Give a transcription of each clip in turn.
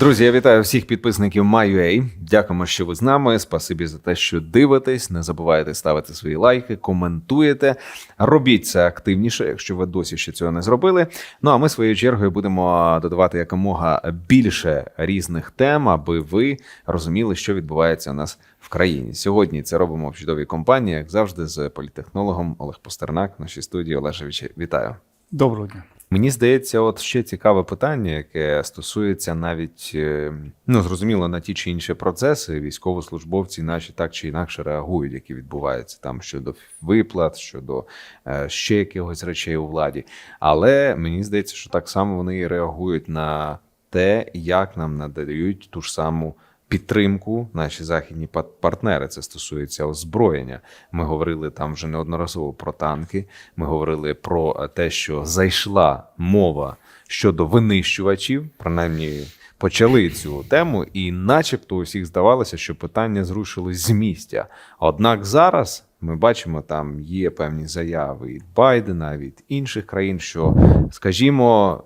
Друзі, я вітаю всіх підписників MyUA. Дякуємо, що ви з нами. Спасибі за те, що дивитесь. Не забувайте ставити свої лайки, коментуєте. Робіть це активніше, якщо ви досі ще цього не зробили. Ну а ми своєю чергою будемо додавати якомога більше різних тем, аби ви розуміли, що відбувається у нас в країні. Сьогодні це робимо в чудовій компанії, як завжди, з політехнологом Олег Постернак нашій студії. Олежевич, вітаю. Доброго дня. Мені здається, от ще цікаве питання, яке стосується навіть е, ну зрозуміло на ті чи інші процеси. Військовослужбовці, наші так чи інакше реагують, які відбуваються там щодо виплат, щодо е, ще якихось речей у владі. Але мені здається, що так само вони реагують на те, як нам надають ту ж саму. Підтримку наші західні па- партнери. Це стосується озброєння. Ми говорили там вже неодноразово про танки. Ми говорили про е, те, що зайшла мова щодо винищувачів. Принаймні почали цю тему, і, начебто, усіх здавалося, що питання зрушилось з місця. Однак зараз ми бачимо, там є певні заяви від Байдена, від інших країн, що, скажімо,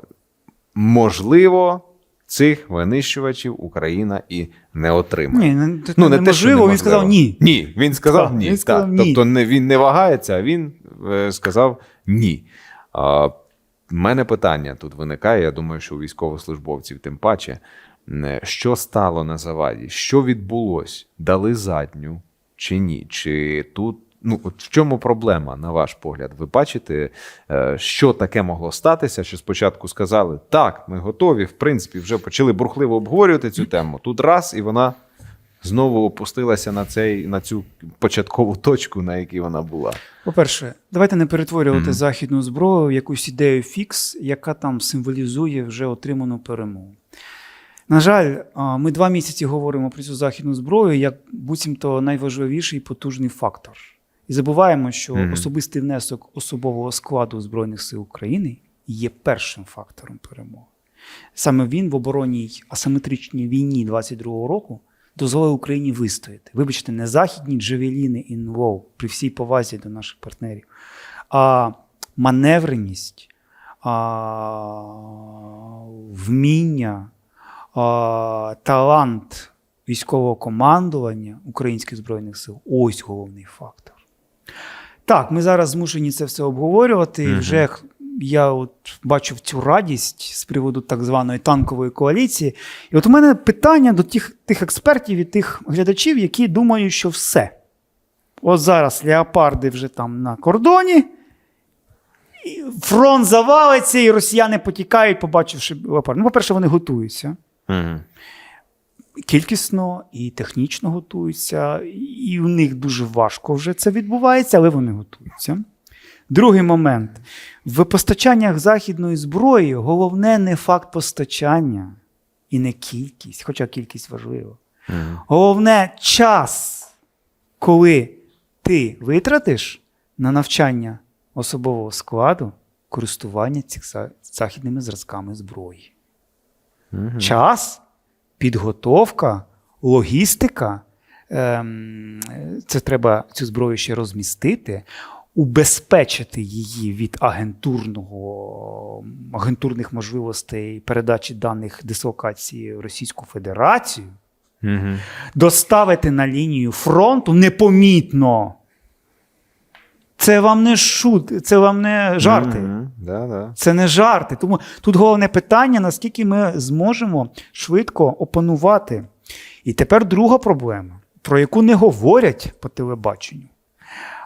можливо. Цих винищувачів Україна і не отримає. Ні, не, це Ну, не те, він сказав ні. Ні, він сказав ні. він сказав так. ні. Тобто не, він не вагається, а він е, сказав ні. А, в мене питання тут виникає. Я думаю, що у військовослужбовців тим паче. Е, Що стало на заваді? Що відбулось? Дали задню чи ні? Чи тут. Ну, от в чому проблема, на ваш погляд? Ви бачите, е, що таке могло статися? Що спочатку сказали, так, ми готові, в принципі, вже почали бурхливо обговорювати цю тему. Тут раз, і вона знову опустилася на цей на цю початкову точку, на якій вона була. По-перше, давайте не перетворювати Мгм. західну зброю в якусь ідею фікс, яка там символізує вже отриману перемогу. На жаль, ми два місяці говоримо про цю західну зброю як буцімто найважливіший потужний фактор. І забуваємо, що Мгм. особистий внесок особового складу Збройних сил України є першим фактором перемоги. Саме він в оборонній асиметричній війні 22-го року дозволив Україні вистояти. Вибачте, не західні джевеліни інвол при всій повазі до наших партнерів, а маневреність, а, вміння, а, талант військового командування Українських Збройних сил ось головний фактор. Так, ми зараз змушені це все обговорювати. І вже я от бачив цю радість з приводу так званої танкової коаліції. І от у мене питання до тих, тих експертів і тих глядачів, які думають, що все. От зараз леопарди вже там на кордоні, фронт завалиться, і росіяни потікають, побачивши леопард. Ну, по-перше, вони готуються Угу. Кількісно і технічно готуються, і у них дуже важко вже це відбувається, але вони готуються. Другий момент. В постачаннях західної зброї головне не факт постачання і не кількість, хоча кількість важлива. Угу. Головне час, коли ти витратиш на навчання особового складу користування цих західними зразками зброї Угу. час, підготовка, логістика. Ем, це треба цю зброю ще розмістити, убезпечити її від агентурного, агентурних можливостей передачі даних дислокації в Російську Федерацію, Угу. доставити на лінію фронту непомітно. Це вам не шут, це вам не жарти. Угу. Да, да. Це не жарти. Тому тут головне питання, наскільки ми зможемо швидко опанувати. І тепер друга проблема, про яку не говорять по телебаченню.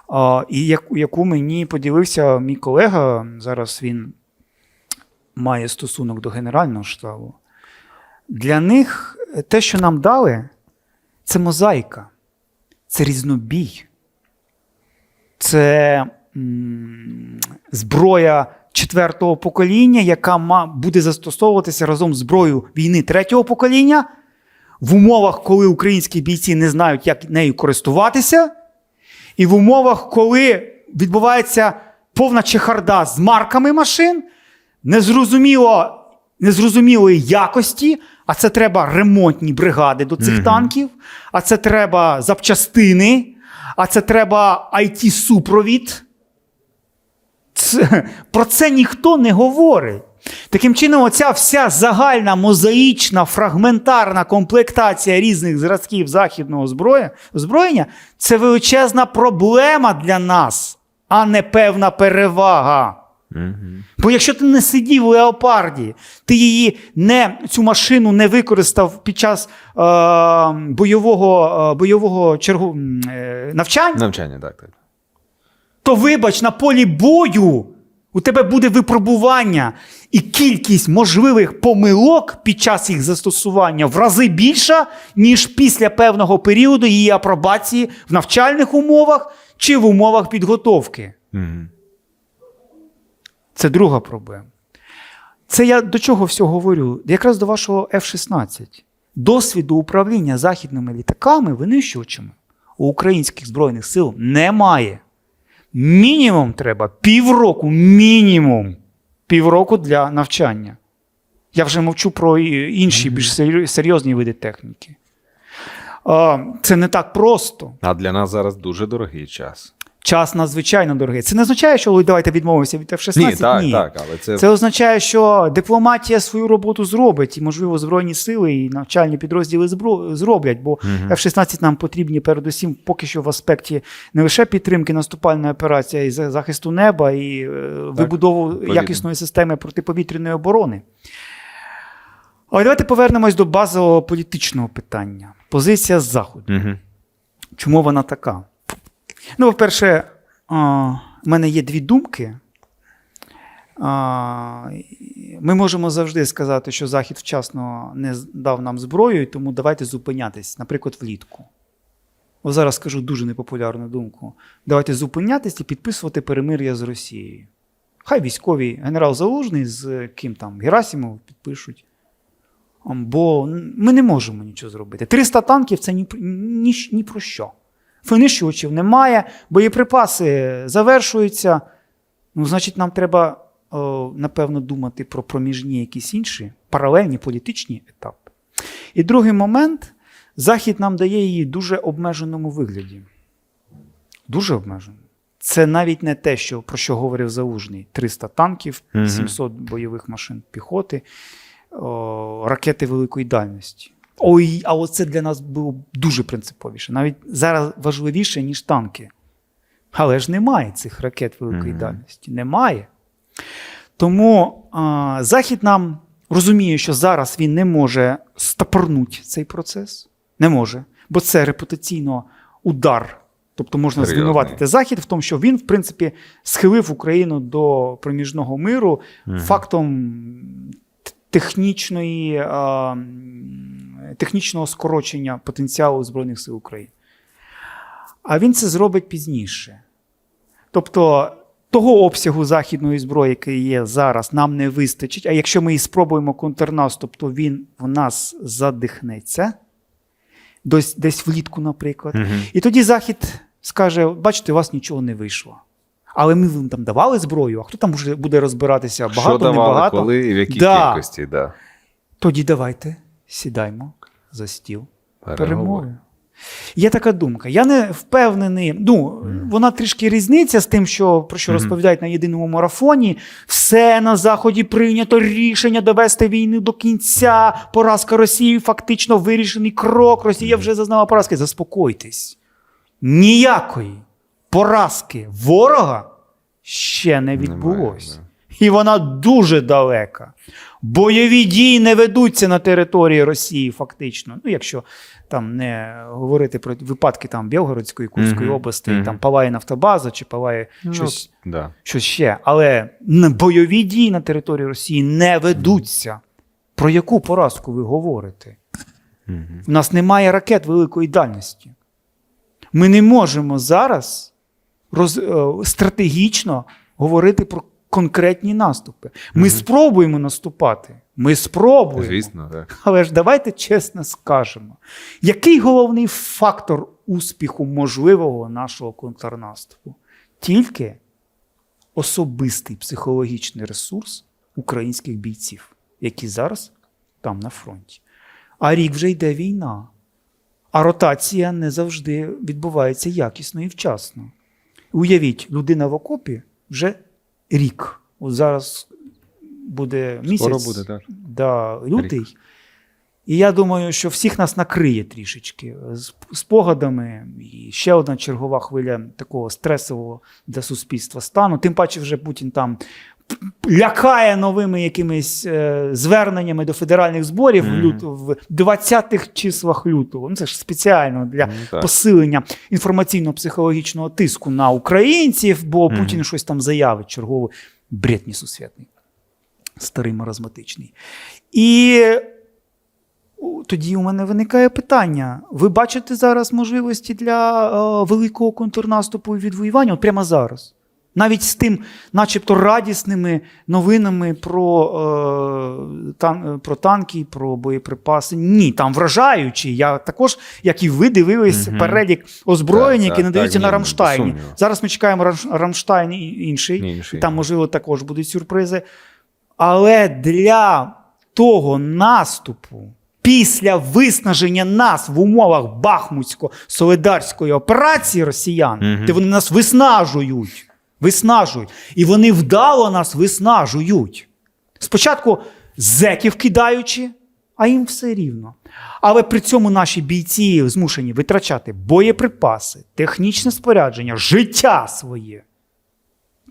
А, і яку, мені поділився мій колега. Зараз він має стосунок до Генерального штабу. Для них те, що нам дали, це мозаїка, це різнобій це зброя четвертого покоління, яка буде застосовуватися разом з зброєю війни третього покоління в умовах, коли українські бійці не знають, як нею користуватися, і в умовах, коли відбувається повна чехарда з марками машин, незрозуміло, незрозумілої якості, а це треба ремонтні бригади до цих Мгм. танків, а це треба запчастини, а це треба IT-супровід. Це, про це ніхто не говорить. Таким чином, оця вся загальна мозаїчна фрагментарна комплектація різних зразків західного зброя, озброєння це величезна проблема для нас, а не певна перевага. Бо якщо ти не сидів у леопарді, ти її не, цю машину не використав під час е, бойового, е, бойового чергу, е, навчання, Навчання, так, так. То вибач, на полі бою у тебе буде випробування, і кількість можливих помилок під час їх застосування в рази більша, ніж після певного періоду її апробації в навчальних умовах чи в умовах підготовки. Мгм. Це друга проблема. Це я до чого всього говорю? Якраз до вашого F-16. Досвіду управління західними літаками винищувачами у українських Збройних сил немає. Мінімум треба півроку, мінімум півроку для навчання. Я вже мовчу про інші більш серйозні види техніки. Це не так просто. А для нас зараз дуже дорогий час. Час надзвичайно дорогий. Це не означає, що «Ой, давайте відмовимося від F-16. Ні, так, так, але це, Це означає, що дипломатія свою роботу зробить, і, можливо, Збройні сили і навчальні підрозділи збро- зроблять, бо F-16 нам потрібні передусім поки що в аспекті не лише підтримки наступальної операції, а й захисту неба і е, вибудову відповідно. якісної системи протиповітряної оборони. Але давайте повернемось до базового політичного питання. Позиція Заходу. Мгм. Чому вона така? Ну, по-перше, в мене є дві думки. Ми можемо завжди сказати, що Захід вчасно не дав нам зброю, тому давайте зупинятись, наприклад, влітку. Ось зараз скажу дуже непопулярну думку. Давайте зупинятись і підписувати перемир'я з Росією. Хай військові генерал Залужний з е, ким там Герасимов підпишуть. Бо ми не можемо нічого зробити. 300 танків це ні, ні, ні про що. Винищувачів немає, боєприпаси завершуються. Ну, значить, нам треба, о, напевно, думати про проміжні якісь інші паралельні політичні етапи. І другий момент Захід нам дає її в дуже обмеженому вигляді. Дуже обмеженому. Це навіть не те, що, про що говорив Залужний: 300 танків, 700 бойових машин піхоти, о, ракети великої дальності. Ой, а оце для нас було дуже принциповіше. Навіть зараз важливіше, ніж танки. Але ж немає цих ракет великої Мгм. дальності. Немає. Тому а, Захід нам розуміє, що зараз він не може стопорнути цей процес. Не може. Бо це репутаційно удар. Тобто можна Серйозний. звинуватити Захід в тому, що він, в принципі, схилив Україну до проміжного миру Мгм. фактом технічної, а, технічного скорочення потенціалу Збройних сил України. А він це зробить пізніше. Тобто того обсягу західної зброї, який є зараз, нам не вистачить. А якщо ми і спробуємо контрнаступ, то він в нас задихнеться. Десь, десь влітку, наприклад. Мгм. І тоді Захід скаже: бачите, у вас нічого не вийшло. Але ми вам там давали зброю, а хто там буде розбиратися? Багато, Що давали, небагато. коли і в якій Да. кількості, да. Тоді давайте сідаймо за стіл перемови. Є така думка. Я не впевнений. Ну, вона трішки різниця з тим, що, про що Мгм. розповідають на єдиному марафоні. Все на Заході прийнято рішення довести війну до кінця. Поразка Росії фактично вирішений крок. Росія вже зазнала поразки. Заспокойтесь. Ніякої поразки ворога ще не відбулося. Немає, І вона дуже далека. Бойові дії не ведуться на території Росії, фактично. Ну, якщо там не говорити про випадки там Білгородської, Курської Мгм, області, мгм. там палає нафтобаза чи палає Ну, щось, да. щось ще. Але бойові дії на території Росії не ведуться. Про яку поразку ви говорите? Мгм. У нас немає ракет великої дальності. Ми не можемо зараз роз, е, стратегічно говорити про конкретні наступи. Ми спробуємо наступати. Ми спробуємо. Звісно, так. Але ж давайте чесно скажемо, який головний фактор успіху можливого нашого контрнаступу? Тільки особистий психологічний ресурс українських бійців, які зараз там на фронті. А рік вже йде війна. А ротація не завжди відбувається якісно і вчасно. Уявіть, людина в окопі вже рік. От зараз буде місяць. Скоро буде, так. Да, лютий. І я думаю, що всіх нас накриє трішечки з спогадами. І ще одна чергова хвиля такого стресового для суспільства стану. Тим паче, вже Путін там лякає новими якимись е, зверненнями до федеральних зборів в, лют, в 20-х числах лютого. Ну, це ж спеціально для так. посилення інформаційно-психологічного тиску на українців, бо Мгм. Путін щось там заявить, черговий бред несусвітний, старий маразматичний. І тоді у мене виникає питання: ви бачите зараз можливості для е, великого контрнаступу і відвоювання? От прямо зараз. Навіть з тим, начебто, радісними новинами про, е, тан, про танки, про боєприпаси. Ні, там вражаючі. Я також, як і ви, дивились Мгм. перелік озброєнь, Так, які так, надаються так, на ні, Рамштайні. без. Зараз ми чекаємо Рамштайн і інший. Інший. І там, можливо, також будуть сюрпризи. Але для того наступу, після виснаження нас в умовах Бахмутсько-Солидарської операції росіян, Мгм. де вони нас виснажують, виснажують, і вони вдало нас виснажують. Спочатку зеків кидаючи, а їм все рівно. Але при цьому наші бійці змушені витрачати боєприпаси, технічне спорядження, життя своє.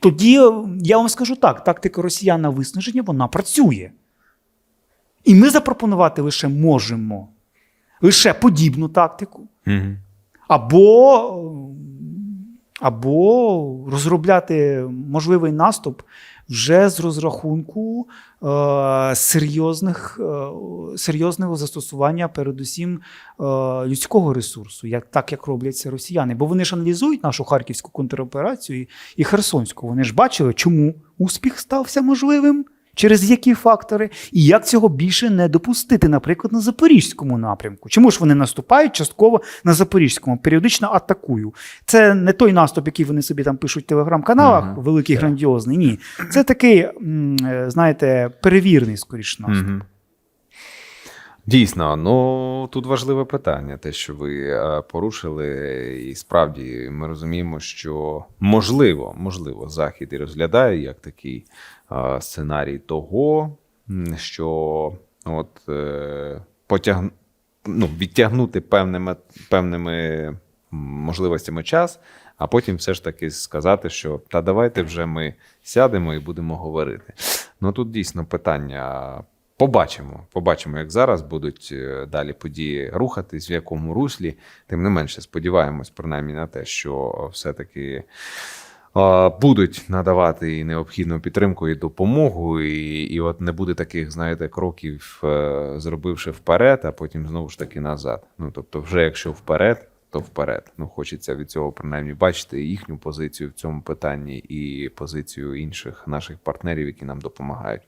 Тоді е, я вам скажу так: тактика росіян на виснаження вона працює. І ми запропонувати лише можемо лише подібну тактику, Мгм. або, або розробляти можливий наступ вже з розрахунку е, серйозних, е, серйозного застосування, передусім е, людського ресурсу, як, так як роблять це росіяни. Бо вони ж аналізують нашу харківську контроперацію і, і Херсонську. Вони ж бачили, чому успіх стався можливим. Через які фактори, і як цього більше не допустити, наприклад, на запорізькому напрямку? Чому ж вони наступають частково на запорізькому, періодично атакую? Це не той наступ, який вони собі там пишуть в телеграм-каналах, Мгм. великий, грандіозний. Ні, це такий, е, знаєте, перевірний, скоріш наступ. Мгм. Дійсно, ну тут важливе питання, те, що ви е, порушили, і справді ми розуміємо, що можливо, можливо, захід і розглядає як такий е, сценарій того, що от е, потяг... ну, відтягнути певними, певними можливостями час, а потім все ж таки сказати, що та давайте вже ми сядемо і будемо говорити. Ну тут дійсно питання. Побачимо, побачимо, як зараз будуть е, далі події рухатись, в якому руслі. Тим не менше, сподіваємось, принаймні на те, що все-таки будуть надавати і необхідну підтримку і допомогу, і, і от не буде таких, знаєте, кроків, е, зробивши вперед, а потім знову ж таки назад. Ну тобто, вже якщо вперед, то вперед. Ну, хочеться від цього принаймні бачити їхню позицію в цьому питанні і позицію інших наших партнерів, які нам допомагають.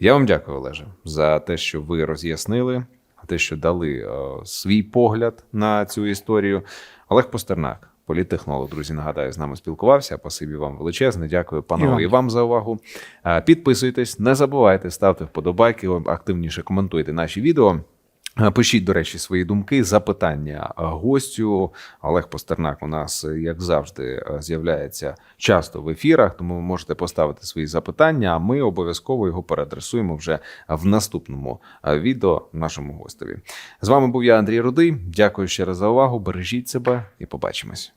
Я вам дякую, Олеже, за те, що ви роз'яснили, те, що дали о, свій погляд на цю історію. Олег Постернак, політтехнолог, друзі, нагадаю, з нами спілкувався. Пасибі вам величезне. Дякую, панове, і вам за увагу. Е, Підписуйтесь, не забувайте, ставте вподобайки, активніше коментуйте наші відео. Е, Пишіть, до речі, свої думки, запитання е, гостю. Олег Постернак у нас, е, як завжди, з'являється часто в ефірах, тому ви можете поставити свої запитання. А ми обов'язково його переадресуємо вже в наступному відео нашому гостеві. З вами був я, Андрій Рудий. Дякую ще раз за увагу. Бережіть себе і побачимось.